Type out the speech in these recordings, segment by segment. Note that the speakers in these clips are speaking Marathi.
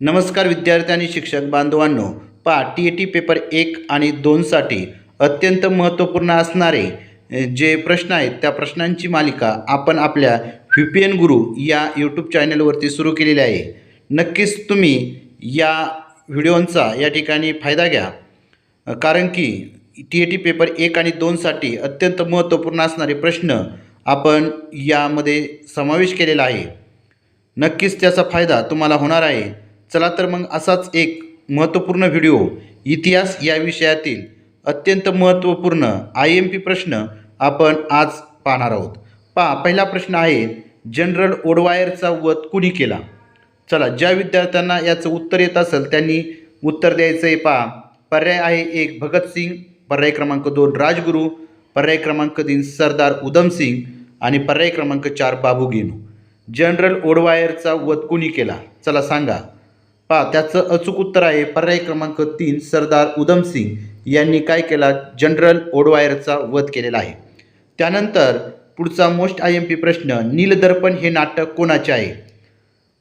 नमस्कार विद्यार्थी आणि शिक्षक बांधवांनो पहा टी ए टी पेपर एक आणि दोनसाठी अत्यंत महत्त्वपूर्ण असणारे जे प्रश्न आहेत त्या प्रश्नांची मालिका आपण आपल्या व्ही पी एन गुरु या यूट्यूब चॅनलवरती सुरू केलेली आहे. नक्कीच तुम्ही या व्हिडिओंचा या ठिकाणी फायदा घ्या. कारण की टी ए टी पेपर एक आणि दोनसाठी अत्यंत महत्त्वपूर्ण असणारे प्रश्न आपण यामध्ये समावेश केलेला आहे. नक्कीच त्याचा फायदा तुम्हाला होणार आहे. चला तर मग असाच एक महत्त्वपूर्ण व्हिडिओ इतिहास या विषयातील अत्यंत महत्त्वपूर्ण आय एम पी प्रश्न आपण आज पाहणार आहोत. पहा पहिला प्रश्न आहे जनरल ओडवायरचा वध कुणी केला? चला ज्या विद्यार्थ्यांना याचं उत्तर येत असेल त्यांनी उत्तर द्यायचं आहे पहा. पर्याय आहे एक भगतसिंग पर्याय क्रमांक दोन राजगुरू. पर्याय क्रमांक तीन सरदार उधमसिंग आणि पर्याय क्रमांक चार बाबू गेनू. जनरल ओडवायरचा वध कुणी केला? चला सांगा. पहा त्याचं अचूक उत्तर आहे. पर्याय क्रमांक तीन सरदार उधमसिंग यांनी काय केला? जनरल ओडवायरचा वध केलेला आहे. त्यानंतर पुढचा मोस्ट आय एम पी प्रश्न नीलदर्पण हे नाटक कोणाचे आहे?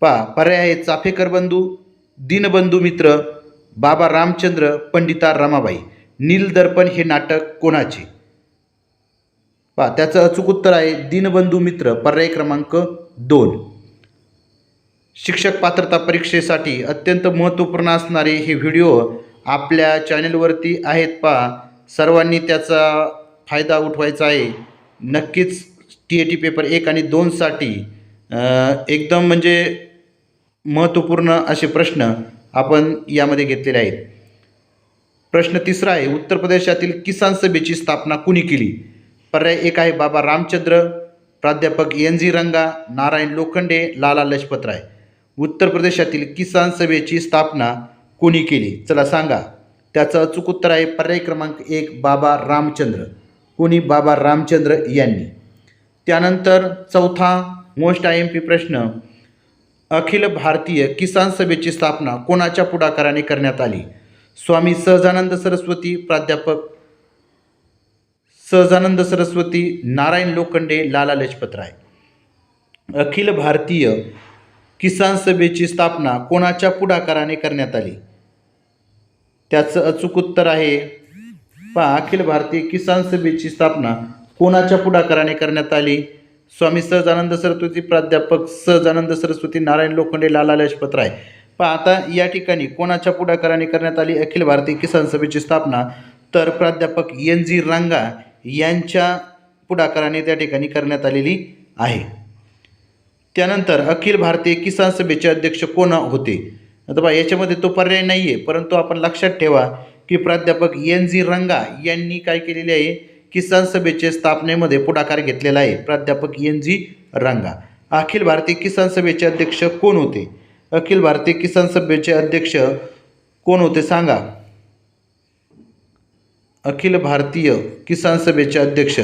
पा पर्याय आहे चाफेकर बंधू दीनबंधू मित्र बाबा रामचंद्र पंडिता रमाबाई. नीलदर्पण हे नाटक कोणाचे? पा त्याचं अचूक उत्तर आहे दीनबंधू मित्र पर्याय क्रमांक दोन. शिक्षक पात्रता परीक्षेसाठी अत्यंत महत्त्वपूर्ण असणारे हे व्हिडिओ आपल्या चॅनेलवरती आहेत पहा. सर्वांनी त्याचा फायदा उठवायचा आहे. नक्कीच टी ए टी पेपर एक आणि दोनसाठी एकदम म्हणजे महत्त्वपूर्ण असे प्रश्न आपण यामध्ये घेतलेले आहेत. प्रश्न तिसरा आहे उत्तर प्रदेशातील किसान सभेची स्थापना कुणी केली? पर्याय एक आहे बाबा रामचंद्र प्राध्यापक एन जी रंगा नारायण लोखंडे लाला लजपतराय. उत्तर प्रदेशातील किसान सभेची स्थापना कोणी केली? चला सांगा. त्याचं अचूक उत्तर आहे पर्याय क्रमांक एक बाबा रामचंद्र. कोणी? बाबा रामचंद्र यांनी. त्यानंतर चौथा मोस्ट आय एम पी प्रश्न अखिल भारतीय किसान सभेची स्थापना कोणाच्या पुढाकाराने करण्यात आली? स्वामी सहजानंद सरस्वती प्राध्यापक सहजानंद सरस्वती नारायण लोखंडे लाला लजपतराय. अखिल भारतीय किसान सभेची स्थापना कोणाच्या पुढाकाराने करण्यात आली? त्याचं अचूक उत्तर आहे. पहा अखिल भारतीय किसान सभेची स्थापना कोणाच्या पुढाकाराने करण्यात आली? स्वामी सहजानंद सरस्वती प्राध्यापक सहजानंद सरस्वती नारायण लोखंडे लाला लजपतराय पहा आता या ठिकाणी कोणाच्या पुढाकाराने करण्यात आली अखिल भारतीय किसान सभेची स्थापना? तर प्राध्यापक एन जी रांगा यांच्या पुढाकाराने त्या ठिकाणी करण्यात आलेली आहे. त्यानंतर अखिल भारतीय किसान सभेचे अध्यक्ष कोण होते? आता बा याच्यामध्ये तो पर्याय नाही आहे परंतु आपण लक्षात ठेवा की प्राध्यापक एन जी रंगा यांनी काय केलेले आहे? किसान सभेच्या स्थापनेमध्ये पुढाकार घेतलेला आहे प्राध्यापक एन जी रंगा. अखिल भारतीय किसान सभेचे अध्यक्ष कोण होते? अखिल भारतीय किसान सभेचे अध्यक्ष कोण होते सांगा? अखिल भारतीय किसान सभेचे अध्यक्ष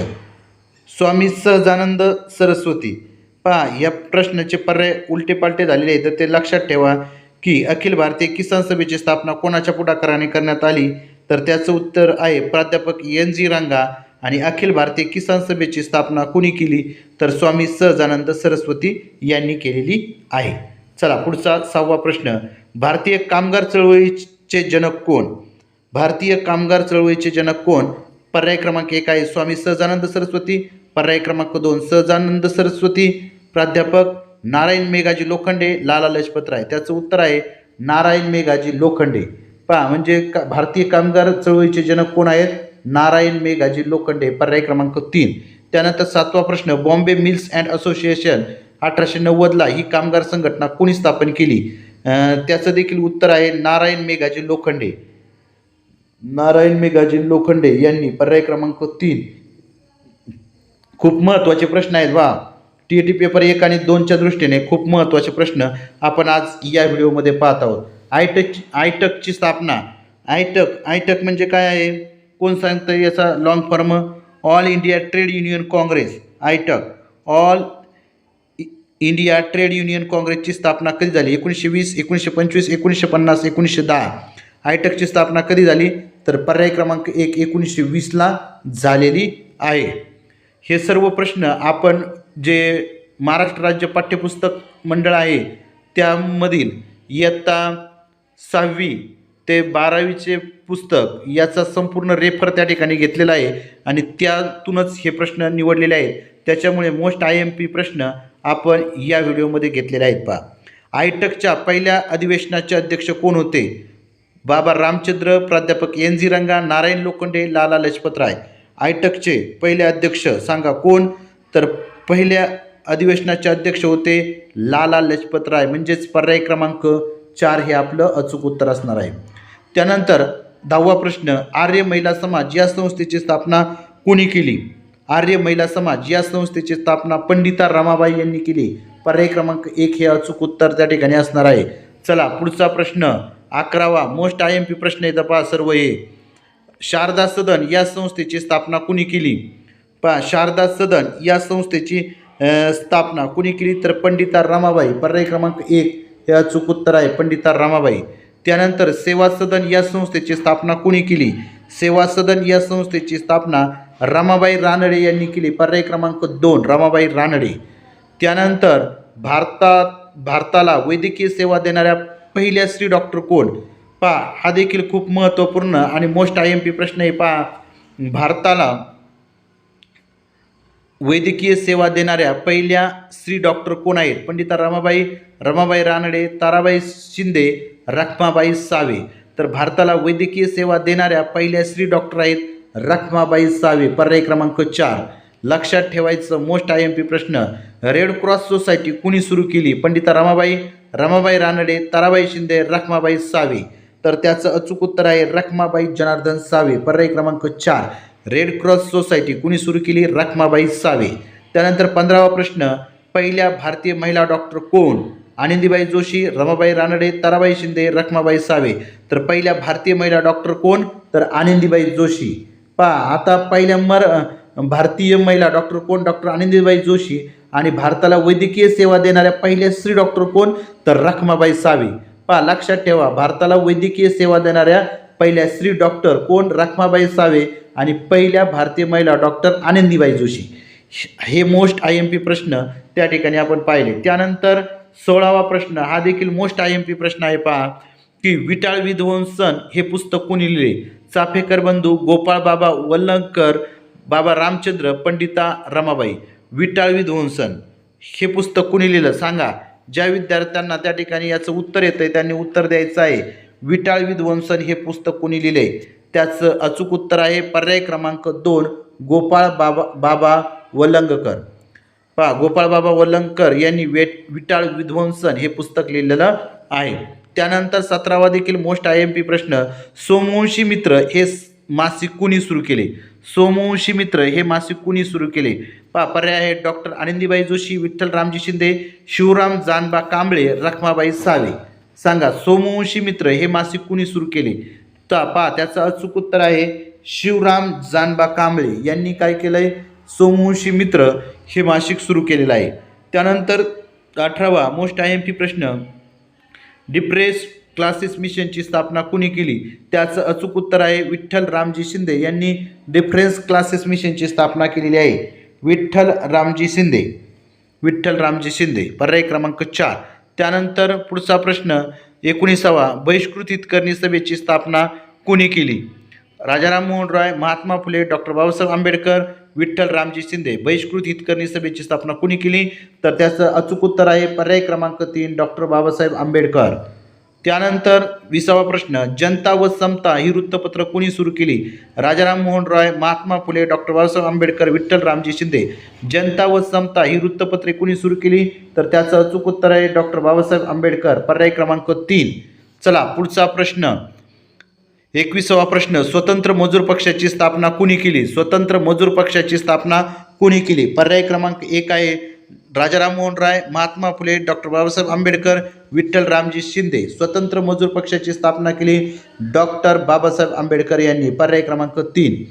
स्वामी सहजानंद सरस्वती. पहा या प्रश्नाचे पर्याय उलटे पालटे झालेले आहेत. तर ते लक्षात ठेवा की अखिल भारतीय किसान सभेची स्थापना कोणाच्या पुढाकाराने करण्यात आली? तर त्याचं उत्तर आहे प्राध्यापक एन जी रांगा आणि अखिल भारतीय किसान सभेची स्थापना कुणी केली? तर स्वामी सहजानंद सरस्वती यांनी केलेली आहे. चला पुढचा सहावा प्रश्न. भारतीय कामगार चळवळीचे जनक कोण? भारतीय कामगार चळवळीचे जनक कोण? पर्याय क्रमांक एक आहे स्वामी सहजानंद सरस्वती पर्याय क्रमांक दोन सहजानंद सरस्वती प्राध्यापक नारायण मेघाजी लोखंडे लाला लजपतराय त्याचं उत्तर आहे नारायण मेघाजी लोखंडे. पहा म्हणजे का भारतीय कामगार चळवळीचे जनक कोण आहेत? नारायण मेघाजी लोखंडे पर्याय क्रमांक तीन. त्यानंतर सातवा प्रश्न बॉम्बे मिल्स अँड असोसिएशन अठराशे नव्वदला ही कामगार संघटना कोणी स्थापन केली? त्याचं देखील उत्तर आहे नारायण मेघाजी लोखंडे. नारायण मेघाजी लोखंडे यांनी पर्याय क्रमांक तीन. खूप महत्त्वाचे प्रश्न आहेत वा. टी टी पेपर एक आणि दोनच्या दृष्टीने खूप महत्त्वाचे प्रश्न आपण आज या व्हिडिओमध्ये पाहत आहोत. आयटक आयटकची स्थापना. आयटक आयटक म्हणजे काय आहे? कोण सांगतं याचा long form all India trade union Congress AITUC all India trade union काँग्रेसची स्थापना कधी झाली? एकोणीसशे वीस एकोणीसशे पंचवीस एकोणीसशे पन्नास एकोणीसशे दहा. आयटकची स्थापना कधी झाली? तर पर्याय क्रमांक एक एकोणीसशे वीसला झालेली आहे. हे सर्व प्रश्न आपण जे महाराष्ट्र राज्य पाठ्यपुस्तक मंडळ आहे त्यामधील इयत्ता सहावी ते बारावीचे पुस्तक याचा संपूर्ण रेफर त्या ठिकाणी घेतलेला आहे आणि त्यातूनच हे प्रश्न निवडलेले आहेत. त्याच्यामुळे मोस्ट आय एम पी प्रश्न आपण या व्हिडिओमध्ये घेतलेले आहेत पहा. आयटकच्या पहिल्या अधिवेशनाचे अध्यक्ष कोण होते? बाबा रामचंद्र प्राध्यापक एन जी रंगा नारायण लोखंडे लाला लजपतराय आयटकचे पहिले अध्यक्ष सांगा कोण? तर पहिल्या अधिवेशनाचे अध्यक्ष होते लाला लजपतराय म्हणजेच पर्याय क्रमांक चार हे आपलं अचूक उत्तर असणार आहे. त्यानंतर दहावा प्रश्न आर्य महिला समाज या संस्थेची स्थापना कोणी केली? आर्य महिला समाज या संस्थेची स्थापना पंडिता रमाबाई यांनी केली. पर्याय क्रमांक एक हे अचूक उत्तर त्या ठिकाणी असणार आहे. चला पुढचा प्रश्न अकरावा मोस्ट आय एम पी प्रश्न येतं पहा सर्व हे. शारदा सदन या संस्थेची स्थापना कुणी केली? पा शारदा सदन या संस्थेची स्थापना. कुणी केली? तर पंडिता रमाबाई. पर्याय क्रमांक एक हे अचूक उत्तर आहे. पंडिता रमाबाई. त्यानंतर सेवा सदन या संस्थेची स्थापना कुणी केली? सेवा सदन या संस्थेची स्थापना रमाबाई रानडे यांनी केली. पर्याय क्रमांक दोन रमाबाई रानडे. त्यानंतर भारतात भारताला वैद्यकीय सेवा देणाऱ्या पहिल्या स्त्री डॉक्टर कोण? पहा हा देखील खूप महत्त्वपूर्ण आणि मोस्ट आय एम पी प्रश्न आहे. पहा भारताला वैद्यकीय सेवा देणाऱ्या पहिल्या स्त्री डॉक्टर कोण आहेत? पंडिता रमाबाई रमाबाई रानडे ताराबाई शिंदे रखमाबाई सावे. तर भारताला वैद्यकीय सेवा देणाऱ्या पहिल्या स्त्री डॉक्टर आहेत रखमाबाई सावे. पर्याय क्रमांक चार. लक्षात ठेवायचं मोस्ट आय एम पी प्रश्न. रेड क्रॉस सोसायटी कुणी सुरू केली? पंडिता रमाबाई रमाबाई रानडे ताराबाई शिंदे रखमाबाई सावे. तर त्याचं अचूक उत्तर आहे रखमाबाई जनार्दन सावे. पर्याय क्रमांक चार. रेड क्रॉस सोसायटी कुणी सुरू केली? रखमाबाई सावे. त्यानंतर पंधरावा प्रश्न पहिल्या भारतीय महिला डॉक्टर कोण? आनंदीबाई जोशी रमाबाई रानडे ताराबाई शिंदे रखमाबाई सावे. तर पहिल्या भारतीय महिला डॉक्टर कोण? तर आनंदीबाई जोशी. पा आता पहिल्या मर भारतीय महिला डॉक्टर कोण? डॉक्टर आनंदीबाई जोशी. आणि भारताला वैद्यकीय सेवा देणाऱ्या पहिल्या स्त्री डॉक्टर कोण? तर रखमाबाई सावे. पहा लक्षात ठेवा भारताला वैद्यकीय सेवा देणाऱ्या पहिल्या स्त्री डॉक्टर कोण? रखमाबाई सावे आणि पहिल्या भारतीय महिला डॉक्टर आनंदीबाई जोशी. हे मोस्ट आय एम पी प्रश्न त्या ठिकाणी आपण पाहिले. त्यानंतर सोळावा प्रश्न हा देखील मोस्ट आय एम पी प्रश्न आहे पहा की विटाळ विध्वंसन हे पुस्तक कोणी लिहिले? चाफेकर बंधू गोपाळ बाबा वल्लंकर बाबा रामचंद्र पंडिता रमाबाई. विटाळ विध्वंसन हे पुस्तक कुणी लिहिलं? सांगा. ज्या विद्यार्थ्यांना त्या ठिकाणी याचं उत्तर येतं आहे त्यांनी उत्तर द्यायचं आहे. विटाळ विध्वंसन हे पुस्तक कोणी लिहिले? त्याचं अचूक उत्तर आहे पर्याय क्रमांक दोन गोपाळ बाबा बाबा वलंगकर पहा गोपाळ बाबा वलंगकर यांनी वेट विटाळ विध्वंसन हे पुस्तक लिहिलेलं आहे. त्यानंतर सतरावा देखील मोस्ट आय एम पी प्रश्न सोमवंशी मित्र हे मासिक कुणी सुरू केले? सोमवंशी मित्र हे मासिक कुणी सुरू केले? पहा पर्याय आहे डॉक्टर आनंदीबाई जोशी विठ्ठल रामजी शिंदे शिवराम जानबा कांबळे रखमाबाई सावे. सांगा सोमवंशी मित्र हे मासिक कुणी सुरू केले? तर पहा त्याचं अचूक उत्तर आहे शिवराम जानबा कांबळे यांनी काय केलं आहे सोमवंशी मित्र हे मासिक सुरू केलेलं आहे. त्यानंतर अठरावा मोस्ट आय एम पी प्रश्न. डिप्रेस क्लासेस मिशनची स्थापना कुणी केली? त्याचं अचूक उत्तर आहे विठ्ठल रामजी शिंदे यांनी डिफरेन्स क्लासेस मिशनची स्थापना केलेली आहे. विठ्ठल रामजी शिंदे. विठ्ठल रामजी शिंदे पर्याय क्रमांक चार. त्यानंतर पुढचा प्रश्न एकोणीसावा बहिष्कृत हितकरणी सभेची स्थापना कुणी केली? राजाराम मोहन रॉय महात्मा फुले डॉक्टर बाबासाहेब आंबेडकर विठ्ठल रामजी शिंदे. बहिष्कृत हितकरणी सभेची स्थापना कुणी केली? तर त्याचं अचूक उत्तर आहे पर्याय क्रमांक तीन डॉक्टर बाबासाहेब आंबेडकर. त्यानंतर विसावा प्रश्न जनता व समता ही वृत्तपत्र कुणी सुरू केली? राजाराम मोहन रॉय महात्मा फुले डॉक्टर बाबासाहेब आंबेडकर विठ्ठल रामजी शिंदे. जनता व समता ही वृत्तपत्रे कुणी सुरू केली? तर त्याचं अचूक उत्तर आहे डॉक्टर बाबासाहेब आंबेडकर पर्याय क्रमांक तीन. चला पुढचा प्रश्न. एकविसावा प्रश्न स्वतंत्र मजूर पक्षाची स्थापना कुणी केली? स्वतंत्र मजूर पक्षाची स्थापना कुणी केली? पर्याय क्रमांक एक आहे राजाराम मोहन राय महात्मा फुले डॉक्टर बाबासाहेब आंबेडकर विठ्ठल रामजी शिंदे स्वतंत्र मजूर पक्षाची स्थापना केली. डॉक्टर बाबासाहेब आंबेडकर यांनी पर्याय क्रमांक तीन.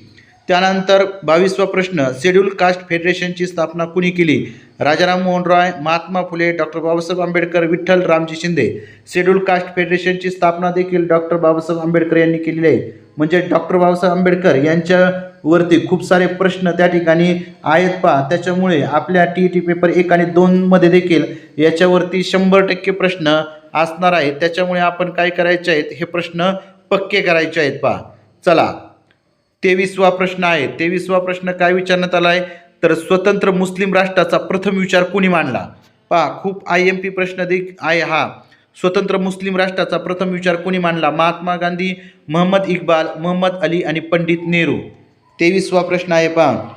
त्यानंतर बावीसवा प्रश्न शेड्यूल कास्ट फेडरेशनची स्थापना कुणी केली? Rajaram Mohan Roy Mahatma Phule doctor Babasaheb Ambedkar Vitthal Ramji Shinde. Schedule caste फेडरेशनची स्थापना देखील डॉक्टर बाबासाहेब आंबेडकर यांनी केलेली आहे. म्हणजे डॉक्टर बाबासाहेब आंबेडकर यांच्यावरती खूप सारे प्रश्न त्या ठिकाणी आहेत पा त्याच्यामुळे आपल्या टी टी पेपर एक आणि दोनमध्ये देखील याच्यावरती शंभर टक्के प्रश्न असणार आहेत. त्याच्यामुळे आपण काय करायचे आहेत? हे प्रश्न पक्के करायचे आहेत पा चला. तेवीसवा प्रश्न आहे. तेवीसवा प्रश्न काय विचारण्यात आला आहे तर स्वतंत्र मुस्लिम राष्ट्राचा प्रथम विचार कोणी मांडला? पहा खूप आय एम पी प्रश्न देख आहे हा. स्वतंत्र मुस्लिम राष्ट्राचा प्रथम विचार कोणी मांडला? महात्मा गांधी महम्मद इक्बाल महम्मद अली आणि पंडित नेहरू. तेवीसवा प्रश्न आहे पहा.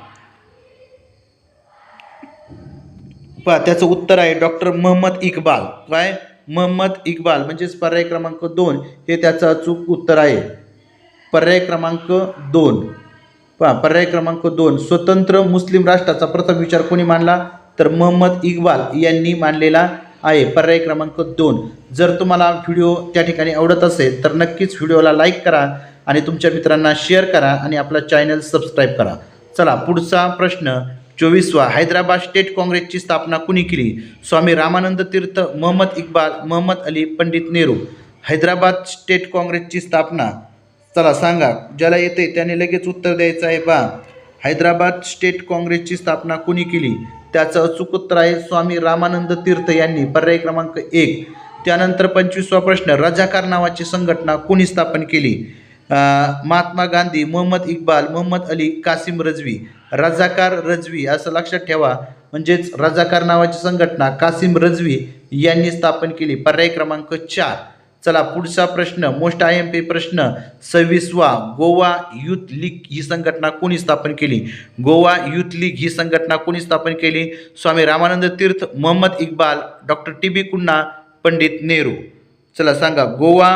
पहा त्याचं उत्तर आहे डॉक्टर महम्मद इक्बाल. काय? महम्मद इक्बाल म्हणजेच पर्याय क्रमांक दोन. हे त्याचं अचूक उत्तर आहे. पर्याय क्रमांक दोन. पहा पर्याय क्रमांक दोन. स्वतंत्र मुस्लिम राष्ट्राचा प्रथम विचार कोणी मांडला तर मोहम्मद इक्बाल यांनी मांडलेला आहे. पर्याय क्रमांक दोन. जर तुम्हाला व्हिडिओ त्या ठिकाणी आवडत असेल तर नक्कीच व्हिडिओला लाईक करा आणि तुमच्या मित्रांना शेअर करा आणि आपला चॅनल सबस्क्राईब करा. चला पुढचा प्रश्न. चोवीसवा. हैदराबाद स्टेट काँग्रेसची स्थापना कुणी केली? स्वामी रामानंद तीर्थ मोहम्मद इक्बाल मोहम्मद अली पंडित नेहरू. हैदराबाद स्टेट काँग्रेसची स्थापना चला सांगा ज्याला येते त्याने लगेच उत्तर द्यायचं आहे पहा हैदराबाद स्टेट काँग्रेसची स्थापना कुणी केली? त्याचं अचूक उत्तर आहे स्वामी रामानंद तीर्थ यांनी पर्याय क्रमांक एक. त्यानंतर पंचवीसवा प्रश्न रजाकार नावाची संघटना कुणी स्थापन केली? महात्मा गांधी मोहम्मद इक्बाल मोहम्मद अली कासिम रजवी. रजाकार रजवी असं लक्षात ठेवा. म्हणजेच रजाकार नावाची संघटना कासिम रजवी यांनी स्थापन केली. पर्याय क्रमांक चार. चला पुढचा प्रश्न मोस्ट आय एम पी प्रश्न सव्वीसवा गोवा युथ लीग ही संघटना कोणी स्थापन केली? गोवा युथ लीग ही संघटना कोणी स्थापन केली? Swami Ramanand Tirth Mohammad Iqbal doctor T B Cunha Pandit Nehru. चला सांगा गोवा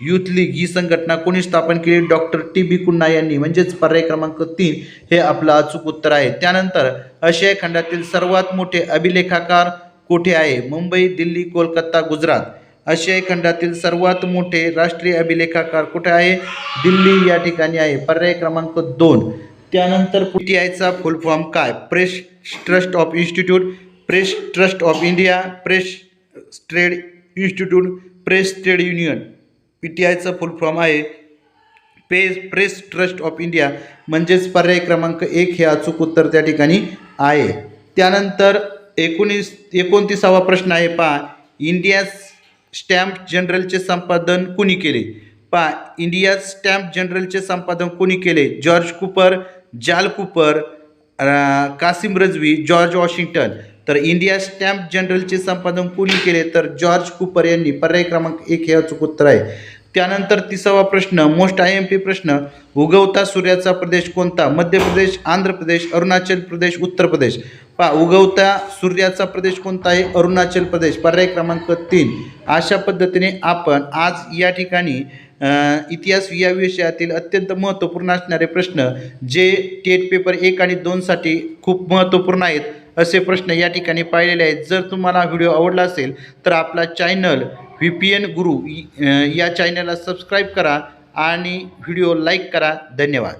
युथ लीग ही संघटना कोणी स्थापन केली? डॉक्टर टी बी कुन्ना यांनी. म्हणजेच पर्याय क्रमांक तीन हे आपलं अचूक उत्तर आहे. त्यानंतर आशिया खंडातील सर्वात मोठे अभिलेखाकार कोठे आहे? मुंबई दिल्ली कोलकाता गुजरात. आशियाई खंडातील सर्वात मोठे राष्ट्रीय अभिलेखाकार कुठे आहे? दिल्ली या ठिकाणी आहे. पर्याय क्रमांक दोन. त्यानंतर पी टी आयचा फुल फॉर्म काय? Press trust of institute press trust of India press trade institute press trade union. P T आयचा फुल फॉर्म आहे पे प्रेस ट्रस्ट ऑफ इंडिया. म्हणजेच पर्याय क्रमांक एक हे अचूक उत्तर त्या ठिकाणी आहे. त्यानंतर एकोणीस एकोणतीसावा प्रश्न आहे पहा. इंडियास स्टॅम्प जनरलचे संपादन कुणी केले? पहा इंडिया स्टॅम्प जनरलचे संपादन कुणी केले? George Cooper Jal Cooper Kasim Razvi George Washington. तर इंडिया स्टॅम्प जनरलचे संपादन कोणी केले? तर जॉर्ज कुपर यांनी. पर्याय क्रमांक एक हे अचूक उत्तर आहे. त्यानंतर तिसावा प्रश्न मोस्ट आय एम पी प्रश्न उगवता सूर्याचा प्रदेश कोणता? मध्य प्रदेश आंध्र प्रदेश अरुणाचल प्रदेश उत्तर प्रदेश. पहा उगवता सूर्याचा प्रदेश कोणता आहे? अरुणाचल प्रदेश. पर्याय क्रमांक तीन. अशा पद्धतीने आपण आज या ठिकाणी इतिहास या विषयातील अत्यंत महत्त्वपूर्ण असणारे प्रश्न जे टेट पेपर एक आणि दोनसाठी खूप महत्त्वपूर्ण आहेत असे प्रश्न या ठिकाणी पाहिलेले आहेत. जर तुम्हाला व्हिडिओ आवडला असेल तर आपला चॅनल व्ही पी एन गुरु या चॅनलला सबस्क्राईब करा आणि व्हिडिओ लाईक करा. धन्यवाद.